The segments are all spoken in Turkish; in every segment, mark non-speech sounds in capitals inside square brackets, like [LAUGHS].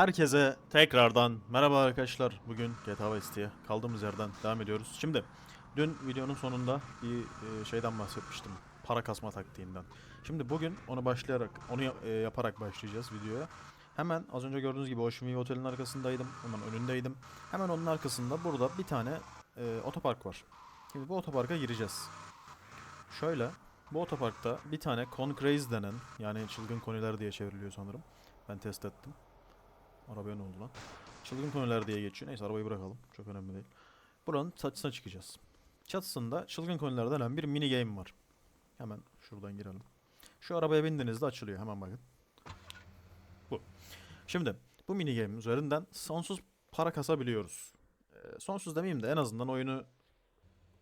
Herkese tekrardan merhaba arkadaşlar. Bugün GTA Vice City'ye kaldığımız yerden devam ediyoruz. Şimdi dün videonun sonunda bir e, şeyden bahsetmiştim. Para kasma taktiğinden. Şimdi bugün onu başlayarak, onu e, yaparak başlayacağız videoya. Hemen az önce gördüğünüz gibi Ocean View Otel'in arkasındaydım. Hemen önündeydim. Hemen onun arkasında burada bir tane e, otopark var. Şimdi bu otoparka gireceğiz. Şöyle bu otoparkta bir tane Concraze denen yani çılgın koniler diye çevriliyor sanırım. Ben test ettim. Arabaya ne oldu lan? Çılgın konular diye geçiyor. Neyse arabayı bırakalım. Çok önemli değil. Buranın çatısına çıkacağız. Çatısında çılgın konular denen bir mini game var. Hemen şuradan girelim. Şu arabaya bindiğinizde açılıyor. Hemen bakın. Bu. Şimdi bu mini game üzerinden sonsuz para kasabiliyoruz. Ee, sonsuz demeyeyim de en azından oyunu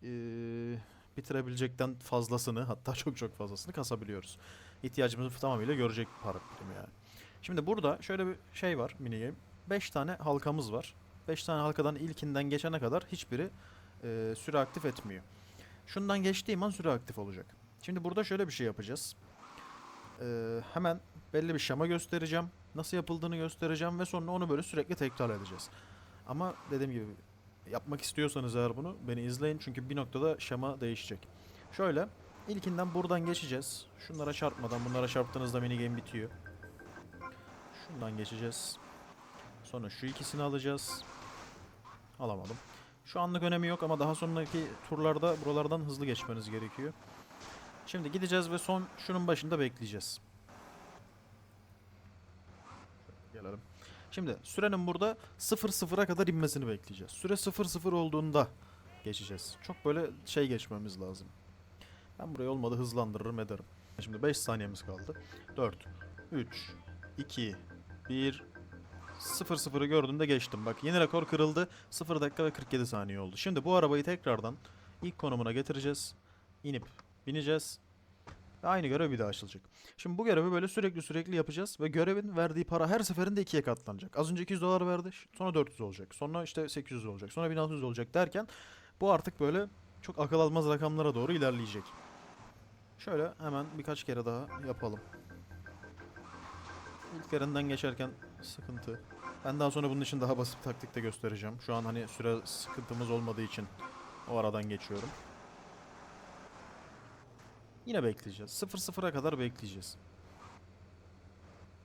ee, bitirebilecekten fazlasını hatta [LAUGHS] çok çok fazlasını kasabiliyoruz. İhtiyacımızı tamamıyla görecek para birimi yani. Şimdi burada şöyle bir şey var mini game. 5 tane halkamız var. 5 tane halkadan ilkinden geçene kadar hiçbiri e, süre aktif etmiyor. Şundan geçtiğim an süre aktif olacak. Şimdi burada şöyle bir şey yapacağız. E, hemen belli bir şema göstereceğim. Nasıl yapıldığını göstereceğim ve sonra onu böyle sürekli tekrar edeceğiz. Ama dediğim gibi yapmak istiyorsanız eğer bunu beni izleyin çünkü bir noktada şema değişecek. Şöyle ilkinden buradan geçeceğiz. Şunlara çarpmadan bunlara çarptığınızda mini game bitiyor. Şundan geçeceğiz. Sonra şu ikisini alacağız. Alamadım. Şu anlık önemi yok ama daha sonraki turlarda buralardan hızlı geçmeniz gerekiyor. Şimdi gideceğiz ve son şunun başında bekleyeceğiz. Gelelim. Şimdi sürenin burada 0-0'a kadar inmesini bekleyeceğiz. Süre 0-0 olduğunda geçeceğiz. Çok böyle şey geçmemiz lazım. Ben burayı olmadı hızlandırırım ederim. Şimdi 5 saniyemiz kaldı. 4, 3, 2, 1 0 0'ı gördüğümde geçtim. Bak yeni rekor kırıldı. 0 dakika ve 47 saniye oldu. Şimdi bu arabayı tekrardan ilk konumuna getireceğiz. İnip bineceğiz. Ve aynı görev bir daha açılacak. Şimdi bu görevi böyle sürekli sürekli yapacağız ve görevin verdiği para her seferinde ikiye katlanacak. Az önce 200 dolar verdi, sonra 400 olacak, sonra işte 800 olacak, sonra 1600 olacak derken bu artık böyle çok akıl almaz rakamlara doğru ilerleyecek. Şöyle hemen birkaç kere daha yapalım. İlk yerinden geçerken sıkıntı. Ben daha sonra bunun için daha basit taktik de göstereceğim. Şu an hani süre sıkıntımız olmadığı için o aradan geçiyorum. Yine bekleyeceğiz. 0-0'a kadar bekleyeceğiz.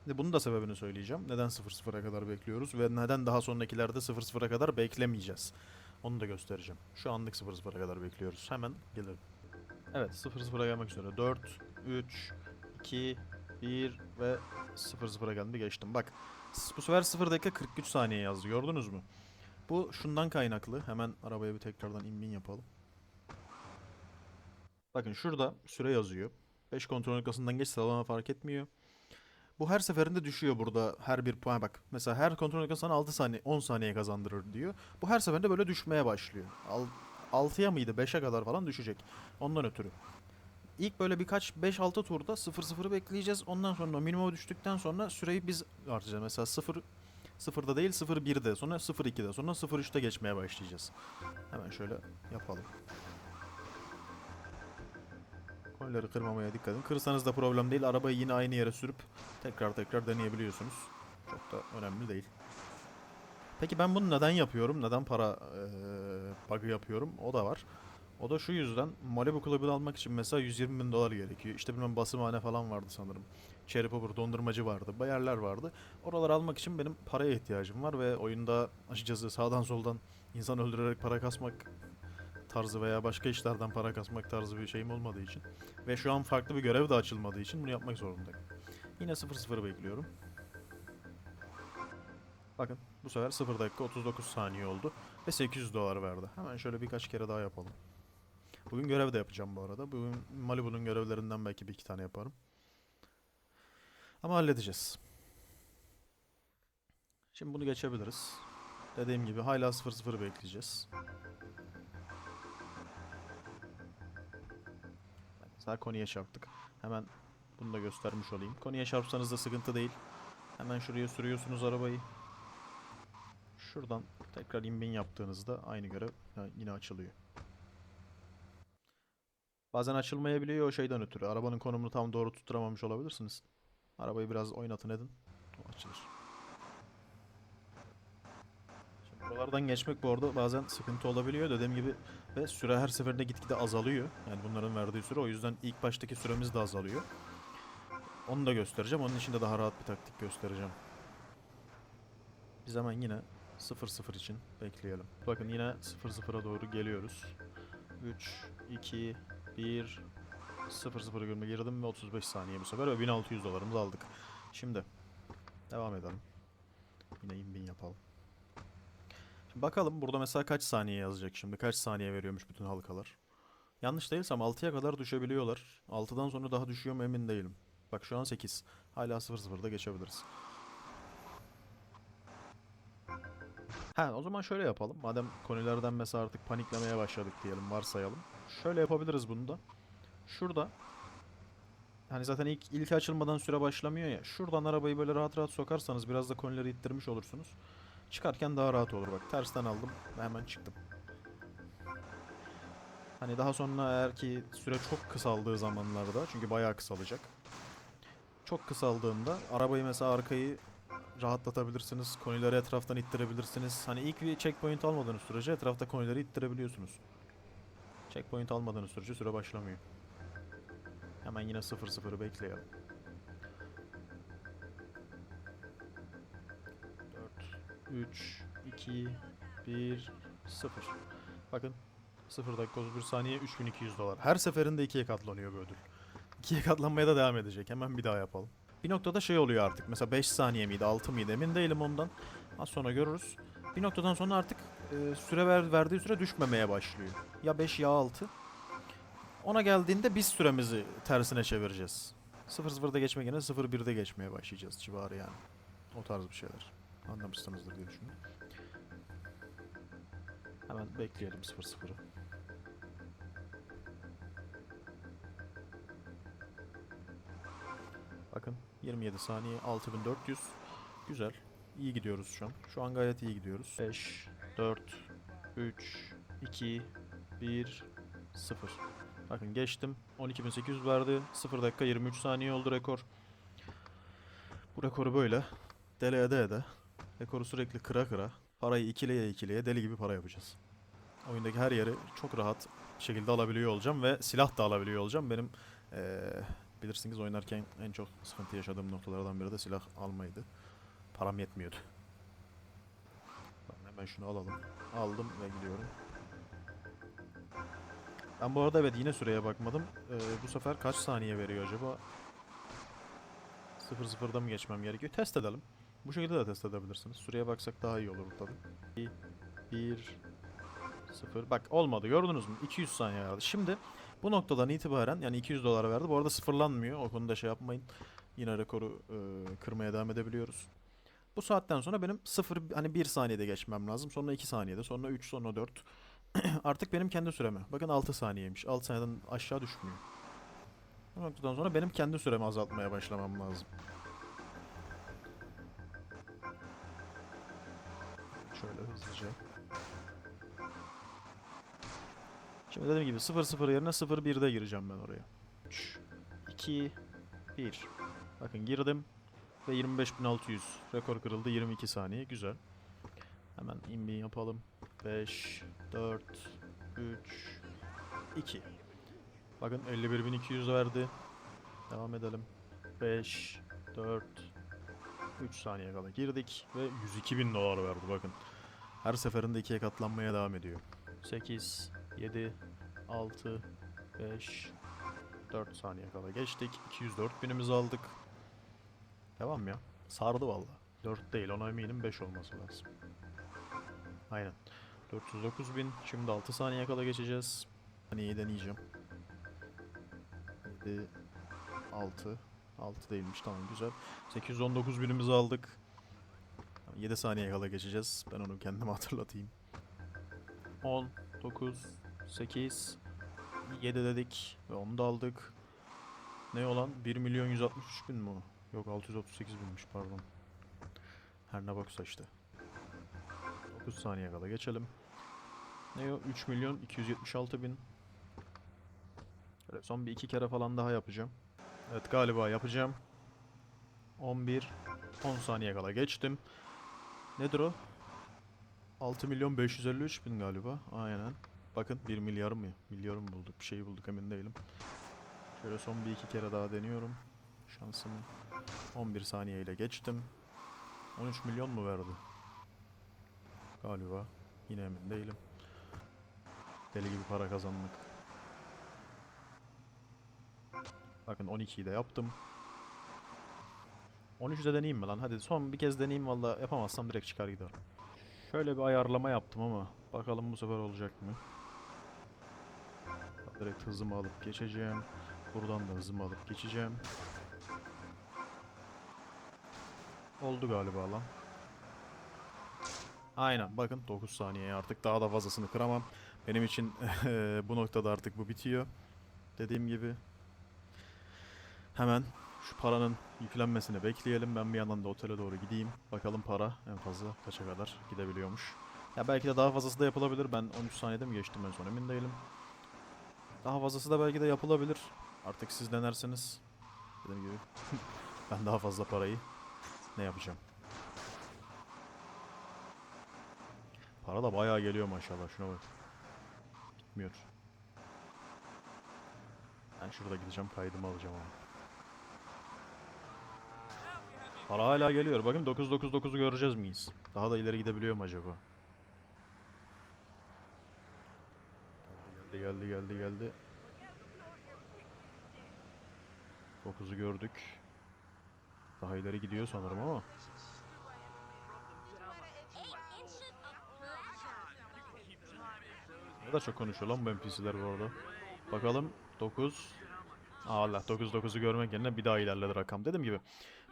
Şimdi bunun da sebebini söyleyeceğim. Neden 0-0'a kadar bekliyoruz ve neden daha sonrakilerde 0-0'a kadar beklemeyeceğiz. Onu da göstereceğim. Şu anlık 0-0'a kadar bekliyoruz. Hemen gelelim. Evet 0-0'a gelmek üzere. 4, 3, 2, 1 ve 0-0'a geldi geçtim. Bak bu sefer 0 dakika 43 saniye yazdı gördünüz mü? Bu şundan kaynaklı. Hemen arabaya bir tekrardan inbin yapalım. Bakın şurada süre yazıyor. 5 kontrol noktasından geç sıralama fark etmiyor. Bu her seferinde düşüyor burada her bir puan bak. Mesela her kontrol noktasından 6 saniye 10 saniye kazandırır diyor. Bu her seferinde böyle düşmeye başlıyor. Al, 6'ya mıydı 5'e kadar falan düşecek. Ondan ötürü. İlk böyle birkaç 5-6 turda 0-0'ı bekleyeceğiz. Ondan sonra minimuma düştükten sonra süreyi biz artıracağız. Mesela 0 0'da değil 0-1'de sonra 0-2'de sonra 0-3'te geçmeye başlayacağız. Hemen şöyle yapalım. Kolları kırmamaya dikkat edin. Kırsanız da problem değil. Arabayı yine aynı yere sürüp tekrar tekrar deneyebiliyorsunuz. Çok da önemli değil. Peki ben bunu neden yapıyorum? Neden para eee bug'ı yapıyorum? O da var. O da şu yüzden Malibu Club'ını almak için mesela 120 bin dolar gerekiyor. İşte bilmem basımhane falan vardı sanırım. Cherry Popper dondurmacı vardı. Bayerler vardı. Oraları almak için benim paraya ihtiyacım var ve oyunda açıkçası sağdan soldan insan öldürerek para kasmak tarzı veya başka işlerden para kasmak tarzı bir şeyim olmadığı için ve şu an farklı bir görev de açılmadığı için bunu yapmak zorundayım. Yine 0-0 bekliyorum. Bakın bu sefer 0 dakika 39 saniye oldu ve 800 dolar verdi. Hemen şöyle birkaç kere daha yapalım. Bugün görev de yapacağım bu arada. Bugün Malibu'nun görevlerinden belki bir iki tane yaparım. Ama halledeceğiz. Şimdi bunu geçebiliriz. Dediğim gibi hala 0-0 bekleyeceğiz. Mesela Konya'ya çarptık. Hemen bunu da göstermiş olayım. Konya'ya çarpsanız da sıkıntı değil. Hemen şuraya sürüyorsunuz arabayı. Şuradan tekrar inbin yaptığınızda aynı görev yine açılıyor. Bazen açılmayabiliyor o şeyden ötürü. Arabanın konumunu tam doğru tutturamamış olabilirsiniz. Arabayı biraz oynatın edin. O açılır. Sıralardan geçmek bu arada bazen sıkıntı olabiliyor. Dediğim gibi ve süre her seferinde gitgide azalıyor. Yani bunların verdiği süre o yüzden ilk baştaki süremiz de azalıyor. Onu da göstereceğim. Onun için de daha rahat bir taktik göstereceğim. Biz hemen yine 0-0 için bekleyelim. Bakın yine 0-0'a doğru geliyoruz. 3, 2, 1, 0-0 görme girdim ve 35 saniye bu sefer ve 1600 dolarımızı aldık. Şimdi devam edelim. Yine in-bin yapalım. Şimdi bakalım burada mesela kaç saniye yazacak şimdi. Kaç saniye veriyormuş bütün halkalar. Yanlış değilsem 6'ya kadar düşebiliyorlar. 6'dan sonra daha düşüyor mu emin değilim. Bak şu an 8. Hala 0-0'da geçebiliriz. Ha o zaman şöyle yapalım. Madem konilerden mesela artık paniklemeye başladık diyelim varsayalım. Şöyle yapabiliriz bunu da. Şurada Hani zaten ilk ilk açılmadan süre başlamıyor ya. Şuradan arabayı böyle rahat rahat sokarsanız biraz da konileri ittirmiş olursunuz. Çıkarken daha rahat olur bak. Tersten aldım ve hemen çıktım. Hani daha sonra eğer ki süre çok kısaldığı zamanlarda çünkü bayağı kısalacak. Çok kısaldığında arabayı mesela arkayı rahatlatabilirsiniz. Konileri etraftan ittirebilirsiniz. Hani ilk bir checkpoint almadığınız sürece etrafta konileri ittirebiliyorsunuz. Checkpoint almadığınız sürece süre başlamıyor. Hemen yine 0-0'ı bekleyelim. 4, 3, 2, 1, 0. Bakın 0 dakika 31 saniye 3200 dolar. Her seferinde ikiye katlanıyor bu ödül. İkiye katlanmaya da devam edecek. Hemen bir daha yapalım. Bir noktada şey oluyor artık. Mesela 5 saniye miydi 6 mıydı emin değilim ondan. Az sonra görürüz. Bir noktadan sonra artık e, süre ver, verdiği süre düşmemeye başlıyor. Ya 5 ya 6. Ona geldiğinde biz süremizi tersine çevireceğiz. 0-0'da geçmek yerine 0-1'de geçmeye başlayacağız civarı yani. O tarz bir şeyler. Anlamışsınızdır diye düşünüyorum. Hemen bekleyelim 0-0'ı. Bakın 27 saniye 6400. Güzel. İyi gidiyoruz şu an. Şu an gayet iyi gidiyoruz. 5, 4, 3, 2, 1, 0. Bakın geçtim. 12.800 verdi. 0 dakika 23 saniye oldu rekor. Bu rekoru böyle dele ede ede rekoru sürekli kıra kıra parayı ikileye ikileye deli gibi para yapacağız. Oyundaki her yeri çok rahat şekilde alabiliyor olacağım ve silah da alabiliyor olacağım. Benim eee, bilirsiniz oynarken en çok sıkıntı yaşadığım noktalardan biri de silah almaydı. Param yetmiyordu. Hemen şunu alalım. Aldım ve gidiyorum. Ben bu arada evet yine süreye bakmadım. Ee, bu sefer kaç saniye veriyor acaba? 0-0'da mı geçmem gerekiyor? Test edelim. Bu şekilde de test edebilirsiniz. Süreye baksak daha iyi olur tabii. 1 0 Bak olmadı gördünüz mü? 200 saniye verdi. Şimdi bu noktadan itibaren yani 200 dolar verdi. Bu arada sıfırlanmıyor. O konuda şey yapmayın. Yine rekoru e, kırmaya devam edebiliyoruz. Bu saatten sonra benim 0 hani 1 saniyede geçmem lazım. Sonra 2 saniyede, sonra 3, sonra 4. [CLEARS THROAT] Artık benim kendi süreme. Bakın 6 saniyeymiş. 6 saniyeden aşağı düşmüyor. Bu noktadan sonra benim kendi süremi azaltmaya başlamam lazım. Şöyle hızlıca. Şimdi dediğim gibi 0-0 yerine 0-1'de gireceğim ben oraya. 3, 2, 1. Bakın girdim. Ve 25.600. Rekor kırıldı 22 saniye. Güzel. Hemen inbin yapalım. 5, 4, 3, 2. Bakın 51.200 verdi. Devam edelim. 5, 4, 3 saniye kala girdik ve 102.000 dolar verdi bakın. Her seferinde ikiye katlanmaya devam ediyor. 8, 7, 6, 5, 4 saniye kala geçtik. 204 binimizi aldık. Devam ya. Sardı valla. 4 değil ona eminim 5 olması lazım. Aynen. 409 bin. Şimdi 6 saniye kala geçeceğiz. Saniyeyi deneyeceğim. 7 6 6 değilmiş tamam güzel. 819 binimizi aldık. 7 saniye kala geçeceğiz. Ben onu kendime [LAUGHS] hatırlatayım. 10 9 8 7 dedik ve onu da aldık. Ne olan? 1 milyon 163 bin mi o? Yok 638 binmiş pardon. Her ne baksa işte. 9 saniye kala geçelim. Ne o? 3 milyon 276 bin. Böyle son bir iki kere falan daha yapacağım. Evet galiba yapacağım. 11 10 saniye kala geçtim. Nedir o? 6 milyon 553 bin galiba. Aynen. Bakın 1 milyar mı? Milyar mı bulduk? Bir şey bulduk emin değilim. Şöyle son bir iki kere daha deniyorum. Şansımı 11 saniye ile geçtim. 13 milyon mu verdi? Galiba. Yine emin değilim. Deli gibi para kazandık. Bakın 12'yi de yaptım. 13'ü de deneyeyim mi lan? Hadi son bir kez deneyeyim valla yapamazsam direkt çıkar gider. Şöyle bir ayarlama yaptım ama bakalım bu sefer olacak mı? Direkt hızımı alıp geçeceğim. Buradan da hızımı alıp geçeceğim. Oldu galiba lan. Aynen bakın 9 saniye artık daha da fazlasını kıramam. Benim için [LAUGHS] bu noktada artık bu bitiyor. Dediğim gibi hemen şu paranın yüklenmesini bekleyelim. Ben bir yandan da otele doğru gideyim. Bakalım para en fazla kaça kadar gidebiliyormuş. Ya belki de daha fazlası da yapılabilir. Ben 13 saniyede mi geçtim en son emin değilim. Daha fazlası da belki de yapılabilir. Artık siz denersiniz. Dediğim gibi [LAUGHS] ben daha fazla parayı ne yapacağım. Para da bayağı geliyor maşallah şuna bak. Gitmiyor. Ben şurada gideceğim kaydımı alacağım ama. Para hala geliyor. Bakın 999'u göreceğiz miyiz? Daha da ileri gidebiliyor mu acaba? Geldi geldi geldi geldi. 9'u gördük. Daha ileri gidiyor sanırım ama. Ne kadar çok konuşuyor lan bu NPC'ler bu arada. Bakalım 9. Aa Allah 9-9'u görmek yerine bir daha ilerledi rakam. Dediğim gibi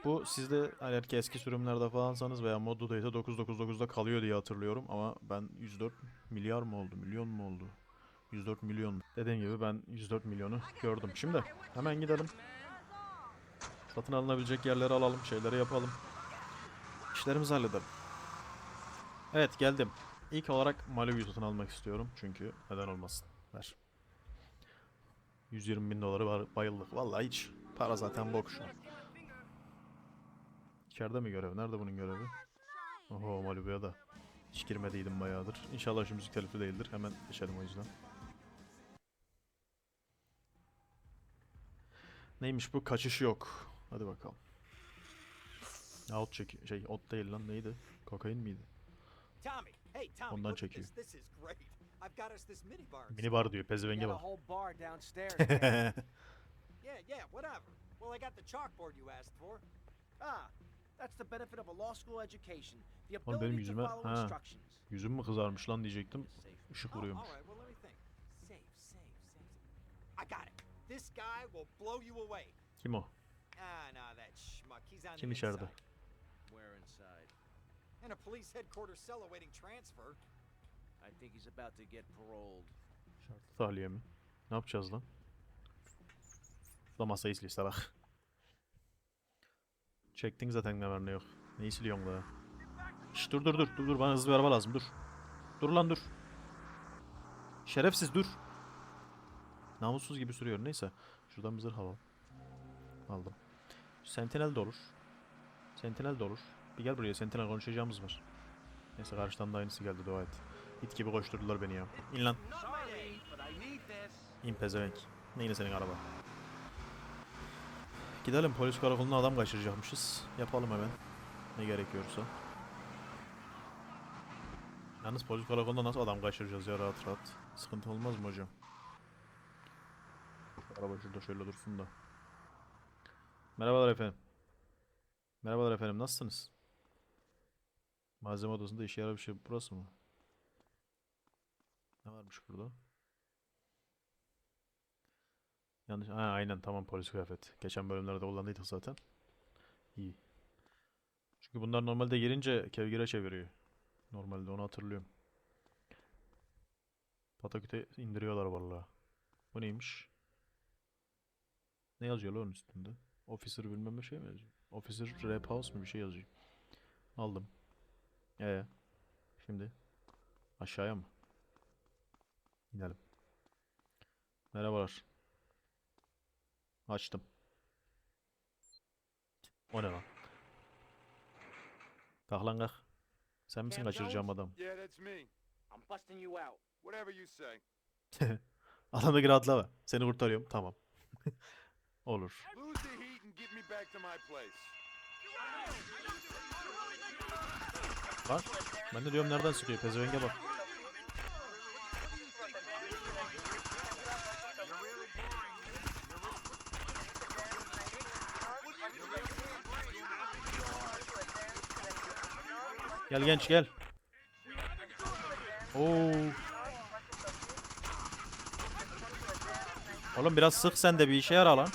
bu sizde hani belki eski sürümlerde falansanız veya modda ise 999'da kalıyor diye hatırlıyorum ama ben 104 milyar mı oldu, milyon mu oldu? 104 milyon. Dediğim gibi ben 104 milyonu gördüm. Şimdi hemen gidelim. Satın alınabilecek yerleri alalım, şeyleri yapalım. İşlerimizi halledelim. Evet geldim. İlk olarak Malibu'yu satın almak istiyorum. Çünkü neden olmasın. Ver. 120 bin doları bayıldık. Vallahi hiç. Para zaten bok şu an. İçeride mi görev? Nerede bunun görevi? Oho Malibu'ya da. Hiç girmediydim bayağıdır. İnşallah şu müzik telifi değildir. Hemen geçelim o yüzden. Neymiş bu? Kaçış yok. Hadi bakalım. Out çekiyor. Şey, ot değil lan neydi? Kokain miydi? Tommy, hey Tommy, Ondan çekiyor. this. İs great. I've got us this mini bar. Mini bar diyor. Pezevenge bak. whole bar downstairs. [LAUGHS] Yeah, yeah, whatever. Well, I got the chalkboard you asked for. ah, that's the benefit of a law school education. The Oğlum benim ability to yüzüme- follow ha. instructions. Yüzüm mü kızarmış lan diyecektim. Işık vuruyormuş. Kim o? Ah, Kim içeride? Where inside? In a police headquarters cell awaiting transfer. I think he's about to get paroled. Şartlı tahliye mi? Ne yapacağız lan? Da masayı sil işte bak. Çektin zaten ne var ne yok. Neyi siliyorsun daha? Şş, dur dur dur dur dur bana hızlı bir araba lazım dur. Dur lan dur. Şerefsiz dur. Namussuz gibi sürüyor neyse. Şuradan bir zırh alalım. Aldım. Sentinel de olur. Sentinel de olur. Bir gel buraya Sentinel konuşacağımız var. Neyse karşıdan da aynısı geldi dua et. İt gibi koşturdular beni ya. İn lan. İn pezevenk. Neyine senin araba? Gidelim polis karakoluna adam kaçıracakmışız. Yapalım hemen. Ne gerekiyorsa. Yalnız polis karakolunda nasıl adam kaçıracağız ya rahat rahat. Sıkıntı olmaz mı hocam? Araba şurada şöyle dursun da. Merhabalar efendim. Merhabalar efendim nasılsınız? Malzeme odasında işe yarar bir şey burası mı? Ne varmış burada? Yanlış. Ha, aynen tamam polis kıyafet. Geçen bölümlerde kullandıydık zaten. İyi. Çünkü bunlar normalde girince kevgire çeviriyor. Normalde onu hatırlıyorum. Pataküte indiriyorlar vallahi. Bu neymiş? Ne yazıyor lan üstünde? Officer bilmem ne şey mi yazıyor? Officer Rap House mu bir şey yazıyor. Aldım. Ee, şimdi aşağıya mı? İnelim. Merhabalar. Açtım. O ne lan? Kalk lan kalk. Sen misin kaçıracağım adam? Yeah, that's me. I'm busting you out. Whatever you say. Adamı gir atlama. Seni kurtarıyorum. Tamam. [LAUGHS] Olur. Get me back to my place. Bak. Ben de diyorum nereden sıkıyor. Pezevenge bak. Gel genç gel. Oo. Oğlum biraz sık sen de bir işe yara lan.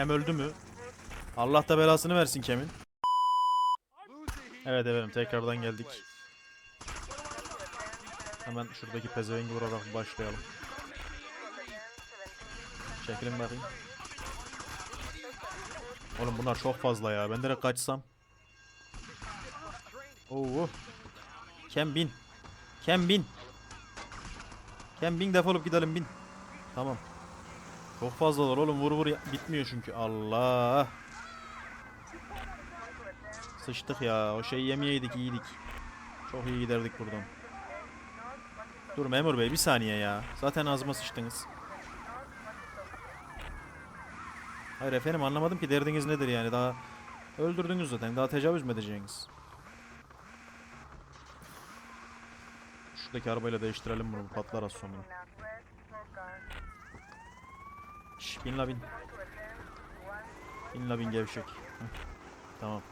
Kem öldü mü? Allah da belasını versin Kem'in. Evet efendim tekrardan geldik. Hemen şuradaki pezevengi vurarak başlayalım. Çekilin bakayım. Oğlum bunlar çok fazla ya. Ben direkt kaçsam. Oo. Kem bin. Kem bin. Kem bin defolup gidelim bin. Tamam. Çok fazlalar oğlum vur vur bitmiyor çünkü. Allah. Sıçtık ya. O şeyi yemeyeydik iyiydik. Çok iyi giderdik buradan. Dur memur bey bir saniye ya. Zaten ağzıma sıçtınız. Hayır efendim anlamadım ki derdiniz nedir yani daha öldürdünüz zaten daha tecavüz mü edeceksiniz? Şuradaki arabayla değiştirelim bunu bu patlar az sonra. Şş, bin la bin. Bin la bin gevşek. Heh, Tamam.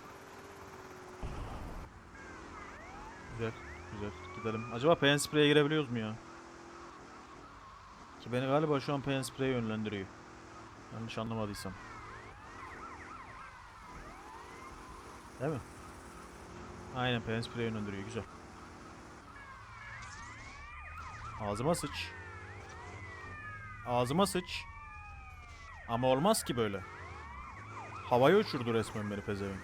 Güzel. Güzel. Gidelim. Acaba pen spray'e girebiliyoruz mu ya? Ki beni galiba şu an pen spray'e yönlendiriyor. Yanlış anlamadıysam. Değil mi? Aynen pen spray'e yönlendiriyor. Güzel. Ağzıma sıç. Ağzıma sıç. Ama olmaz ki böyle. Havaya uçurdu resmen beni pezevenk.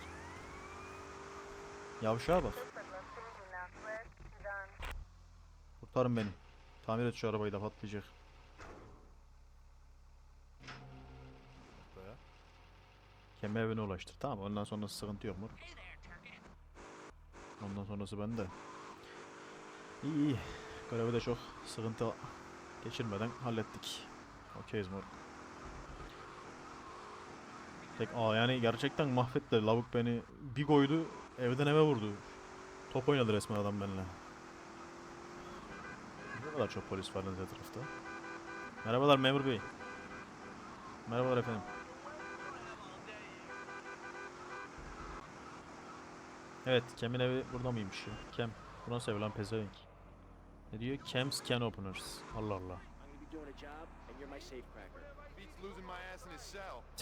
Yavşağa bak. Kurtarın beni. Tamir et şu arabayı da patlayacak. Kemer evine ulaştır. Tamam ondan sonrası sıkıntı yok mu? Ondan sonrası bende. İyi iyi. Görevi de çok sıkıntı geçirmeden hallettik. Okeyiz moruk. Tek aa yani gerçekten mahvettiler. Lavuk beni bir koydu evden eve vurdu. Top oynadı resmen adam benimle. Ne kadar çok polis var lan etrafta. Merhabalar memur bey. Merhabalar efendim. Evet, Kem'in evi burada mıymış ya? Kem, bu nasıl ev lan pezevenk? Ne diyor? Kem's Can Openers. Allah Allah.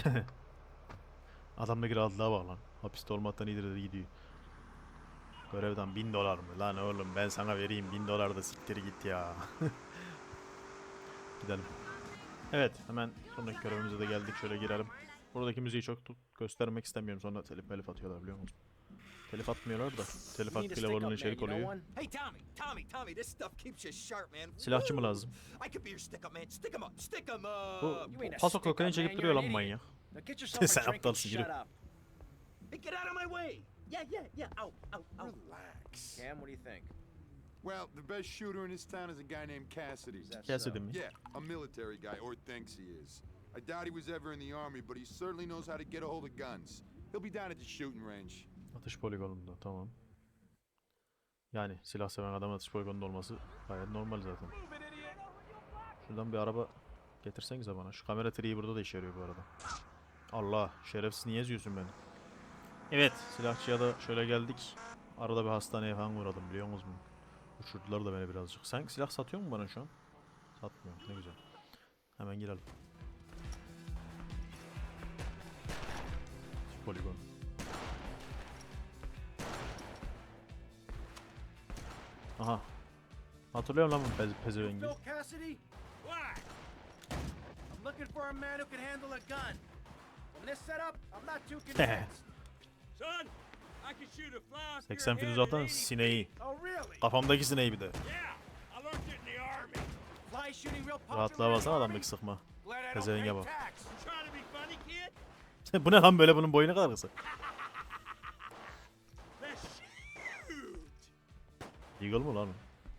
[LAUGHS] I'm gonna be doing a job, and you're my safecracker. Beats losing my ass in his cell. Adamda gir adlığa bak lan. Hapiste olmaktan iyidir dedi gidiyor. Görevden bin dolar mı? Lan oğlum ben sana vereyim bin dolar da siktir git ya. [LAUGHS] Gidelim. Evet hemen sonraki görevimize de geldik. Şöyle girelim. Buradaki müziği çok göstermek istemiyorum. Sonra telif melif atıyorlar biliyor musun? Telif atmıyorlar da. Telif hakkıyla man. içerik oluyor. Silahçı mı lazım? Bu paso stick-up kokain man, çekip duruyor an lan manyak. Now get yourself a Sen aptalsın, shut yürü. up. Hey, get out of my way. Yeah, yeah, yeah. Out, out, out. Relax. Cam, what do you think? Well, the best shooter in this town is a guy named Cassidy. Cassidy so? mi? Yeah, a military guy, or thinks he is. I doubt he was ever in the army, but he certainly knows how to get a hold of guns. He'll be down at the shooting range. Atış poligonunda tamam. Yani silah seven adamın atış poligonunda olması gayet normal zaten. Şuradan bir araba getirsenize bana. Şu kamera triği burada da işe yarıyor bu arada. Allah şerefsiz niye eziyorsun beni? Evet silahçıya da şöyle geldik. Arada bir hastaneye falan uğradım biliyor musunuz? Uçurdular da beni birazcık. Sen silah satıyor mu bana şu an? Satmıyor ne güzel. Hemen girelim. Poligon. Aha. Hatırlıyorum lan bu pez pezevengi. Phil Cassidy? Why? I'm looking for a man who can handle a gun. 80 your fil uzaktan at 80 sineği. oh, really? Kafamdaki sineği bir de. Yeah, I learned it in the army. Fly shooting real popular Rahatlığa army? adamdaki sıkma. Glad I don't Pezevenge pay bak. tax. You trying to be funny, kid? [LAUGHS] Bu ne lan böyle bunun boyu ne kadar kısa? [LAUGHS] Deagle mı lan? o?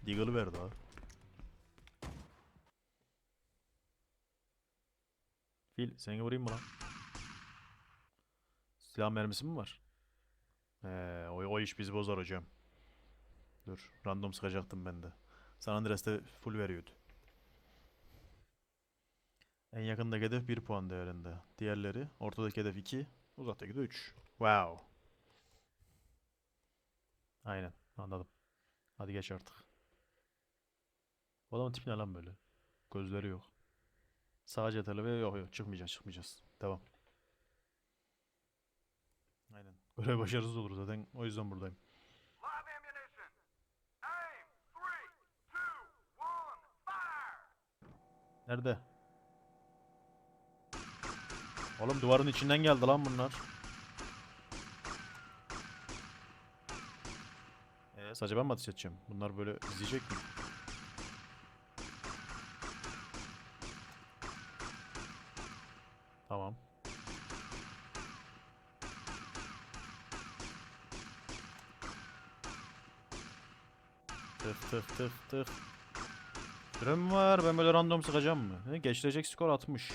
Deagle'ı verdi abi. Fil seni vurayım mı lan? Silah mermisi mi var? Ee, o, o iş bizi bozar hocam. Dur random sıkacaktım ben de. San Andreas'te full veriyordu. En yakındaki hedef 1 puan değerinde. Diğerleri ortadaki hedef 2, uzaktaki de 3. Wow. Aynen anladım. Hadi geç artık. Bu adamın tipi ne lan böyle? Gözleri yok. Sadece yeterli ve yok yok çıkmayacağız çıkmayacağız. Devam. Aynen. Görev başarısız olur zaten o yüzden buradayım. Nerede? Oğlum duvarın içinden geldi lan bunlar. Ee, sadece ben mi ateş edeceğim? Bunlar böyle izleyecek mi? Tamam. Tık tık tık tık. Süre mi var? Ben böyle random sıkacağım mı? He, geçilecek skor 60.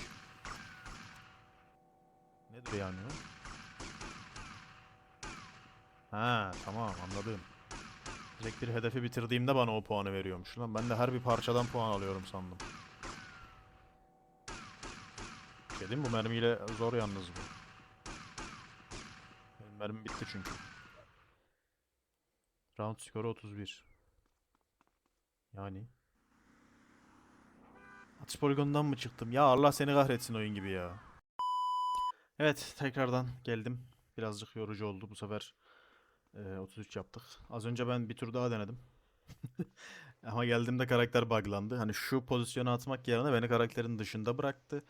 Nedir yani o? Ha tamam anladım. Direkt bir hedefi bitirdiğimde bana o puanı veriyormuş. Lan ben de her bir parçadan puan alıyorum sandım. Şey mi? bu mermiyle zor yalnız bu. Benim mermim bitti çünkü. Round skoru 31. Yani. Atış poligonundan mı çıktım? Ya Allah seni kahretsin oyun gibi ya. Evet tekrardan geldim. Birazcık yorucu oldu bu sefer. e, 33 yaptık. Az önce ben bir tur daha denedim. [LAUGHS] Ama geldiğimde karakter buglandı. Hani şu pozisyona atmak yerine beni karakterin dışında bıraktı.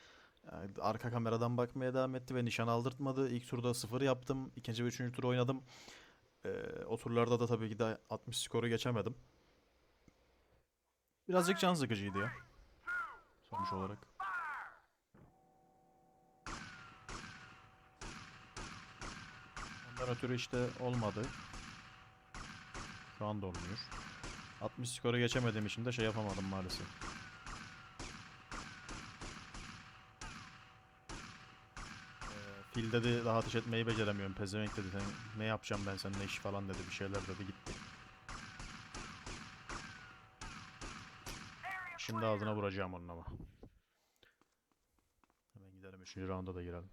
Yani arka kameradan bakmaya devam etti ve nişan aldırtmadı. İlk turda 0 yaptım. İkinci ve üçüncü tur oynadım. E, o turlarda da tabii ki de 60 skoru geçemedim. Birazcık can sıkıcıydı ya. Sonuç olarak. Ondan ötürü işte olmadı. Şu anda olmuyor. 60 skoru geçemediğim için de şey yapamadım maalesef. Ee, Fil dedi daha ateş etmeyi beceremiyorum. Pezevenk dedi ne yapacağım ben seninle iş falan dedi bir şeyler dedi gitti. Şimdi ağzına vuracağım onun ama. Hemen gidelim. Üçüncü rounda da girelim.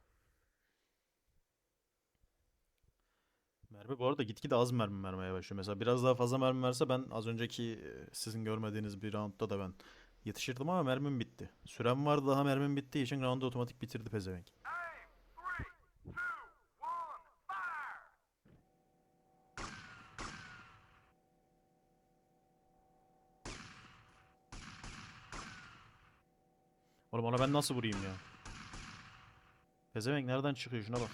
Mermi bu arada gitgide az mermi vermeye başlıyor. Mesela biraz daha fazla mermi verse ben az önceki e, sizin görmediğiniz bir roundda da ben yetişirdim ama mermim bitti. Sürem vardı daha mermim bittiği için roundu otomatik bitirdi pezevenk. Oğlum ona ben nasıl vurayım ya? Pezevenk nereden çıkıyor şuna bak.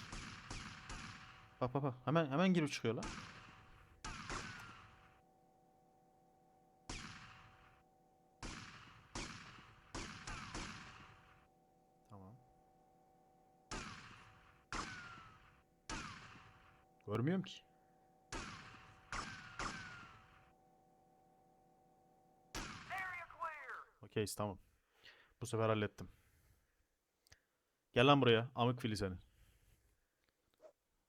Bak bak bak. Hemen hemen girip çıkıyor lan. Tamam. Görmüyorum ki. Okey tamam. Bu sefer hallettim. Gel lan buraya. Amık fili seni.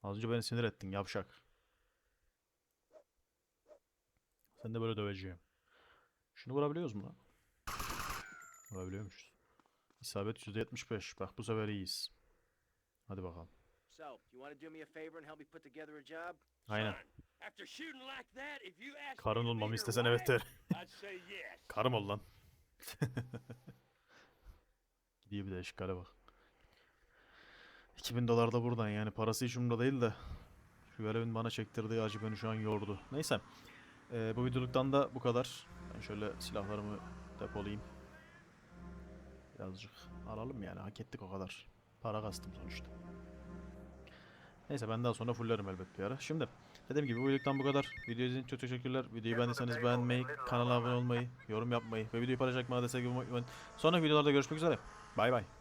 Az önce beni sinir ettin yavşak. Sen de böyle döveceğim. Şunu vurabiliyoruz mu lan? Vurabiliyormuşuz. İsabet %75. Bak bu sefer iyiyiz. Hadi bakalım. Aynen. Karın olmamı istesen evet der. Karım ol lan. [LAUGHS] Gidiyor bir de eşkale bak. 2000 dolar da buradan yani parası hiç umurumda değil de şu görevin bana çektirdiği acı beni şu an yordu. Neyse. Ee, bu videoluktan da bu kadar. Ben şöyle silahlarımı depolayayım. Birazcık alalım yani hak ettik o kadar. Para kastım sonuçta. Neyse ben daha sonra fullerim elbet bir ara. Şimdi dediğim gibi bu videoluktan bu kadar. Video için çok teşekkürler. Videoyu beğendiyseniz beğenmeyi, kanala abone olmayı, yorum yapmayı ve videoyu destek olmayı unutmayın. Sonraki videolarda görüşmek üzere. Bye bye.